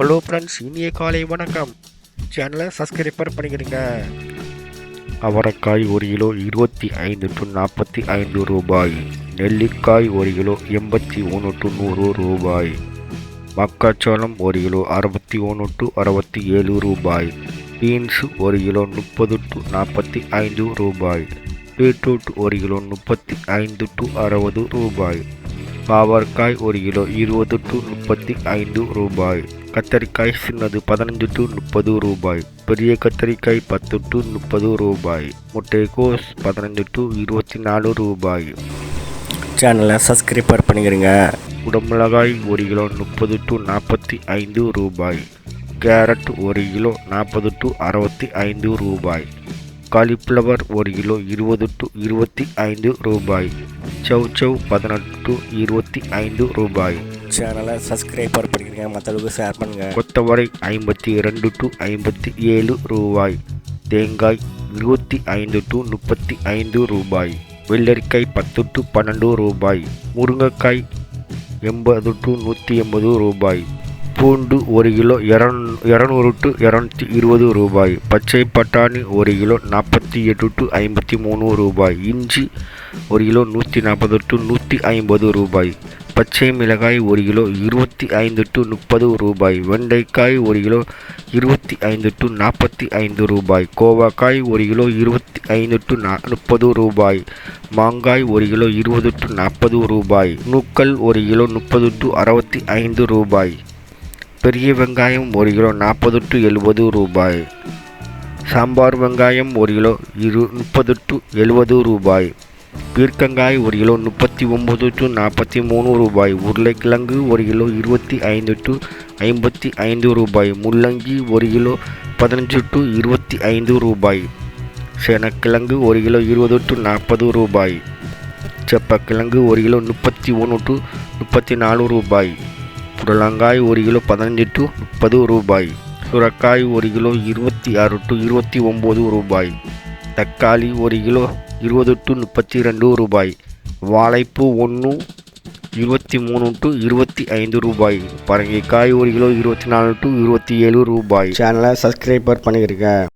Hello friends இனிய காலை வணக்கம். சேனலை சப்ஸ்கிரைபர் பண்ணிக்கிறீங்க அவரைக்காய் ஒரு கிலோ இருபத்தி ஐந்து டு நாற்பத்தி ஐந்து ரூபாய். நெல்லிக்காய் ஒரு கிலோ எண்பத்தி ஒன்று டு நூறு ரூபாய். மக்காச்சோளம் ஒரு கிலோ அறுபத்தி ஒன்று டு அறுபத்தி ஏழு ரூபாய். பீன்ஸ் ஒரு கிலோ முப்பது டு நாற்பத்தி ஐந்து ரூபாய். பீட்ரூட் ஒரு கிலோ முப்பத்தி ஐந்து டு அறுபது ரூபாய். பாவற்காய் ஒரு கிலோ இருபது டு முப்பத்தி ஐந்து ரூபாய். கத்தரிக்காய் சின்னது பதினஞ்சு டு முப்பது ரூபாய். பெரிய கத்தரிக்காய் பத்து டு முப்பது ரூபாய். முட்டைக்கோஸ் பதினஞ்சு டு இருபத்தி நாலு ரூபாய். சேனலை சப்ஸ்கிரைபர் பண்ணிக்கிறீங்க குடமிளகாய் ஒரு கிலோ முப்பது டு நாற்பத்தி ஐந்து ரூபாய். கேரட் ஒரு கிலோ நாற்பது டு அறுபத்தி ஐந்து ரூபாய். காலிஃப்ளவர் ஒரு கிலோ இருபது டு இருபத்தி ஐந்து ரூபாய். சவ் சவ் பதினெட்டு டு இருபத்தி ஐந்து ரூபாய். சேனலை சப்ஸ்கிரைபர் பண்ணிக்கிறீங்க மற்றவங்களுக்கு ஷேர் பண்ணுங்கள் கொத்தவரை ஐம்பத்தி ரெண்டு டு ஐம்பத்தி ஏழு ரூபாய். தேங்காய் இருபத்தி ஐந்து டு முப்பத்தி ஐந்து ரூபாய். வெள்ளரிக்காய் பத்து டு பன்னெண்டு ரூபாய். முருங்கைக்காய் எண்பது டு நூற்றி எண்பது ரூபாய். பூண்டு ஒரு கிலோ இரநூ இரநூறு டு இரநூத்தி இருபது ரூபாய். பச்சை பட்டாணி ஒரு கிலோ நாற்பத்தி எட்டு டு ஐம்பத்தி மூணு ரூபாய். இஞ்சி ஒரு கிலோ நூற்றி நாற்பது டு நூற்றி ஐம்பது ரூபாய். பச்சை மிளகாய் ஒரு கிலோ இருபத்தி ஐந்து டு முப்பது ரூபாய். வெண்டைக்காய் ஒரு கிலோ இருபத்தி ஐந்து டு நாற்பத்தி ஐந்து ரூபாய். கோவாக்காய் ஒரு கிலோ இருபத்தி ஐந்து டு நா முப்பது ரூபாய். மாங்காய் ஒரு கிலோ இருபது டு நாற்பது ரூபாய். நூக்கல் ஒரு கிலோ முப்பது டு அறுபத்தி ஐந்து ரூபாய். பெரிய வெங்காயம் ஒரு கிலோ நாற்பது டு எழுபது ரூபாய். சாம்பார் வெங்காயம் ஒரு கிலோ இரு முப்பது டு எழுபது ரூபாய். பீர்க்கங்காய் ஒரு கிலோ முப்பத்தி ஒம்பது டு நாற்பத்தி மூணு ரூபாய். உருளைக்கிழங்கு ஒரு கிலோ இருபத்தி ஐந்து டு ஐம்பத்தி ஐந்து ரூபாய். முள்ளங்கி ஒரு கிலோ பதினஞ்சு டு இருபத்தி ஐந்து ரூபாய். சேனக்கிழங்கு ஒரு கிலோ இருபது டு நாற்பது ரூபாய். செப்பக்கிழங்கு ஒரு கிலோ முப்பத்தி ஒன்று டு முப்பத்தி நாலு ரூபாய். புடலங்காய் ஒரு கிலோ பதினஞ்சு டு முப்பது ரூபாய். சுரக்காய் ஒரு கிலோ இருபத்தி ஆறு டு இருபத்தி ஒம்பது ரூபாய். தக்காளி ஒரு கிலோ இருபது டு முப்பத்தி ரெண்டு ரூபாய். வாழைப்பூ ஒன்று இருபத்தி மூணு டு இருபத்தி ஐந்து ரூபாய். பரங்கிக்காய் ஒரு கிலோ இருபத்தி நாலு டு இருபத்தி ஏழு ரூபாய். சேனலை சப்ஸ்கிரைபர் பண்ணிக்கிறீங்க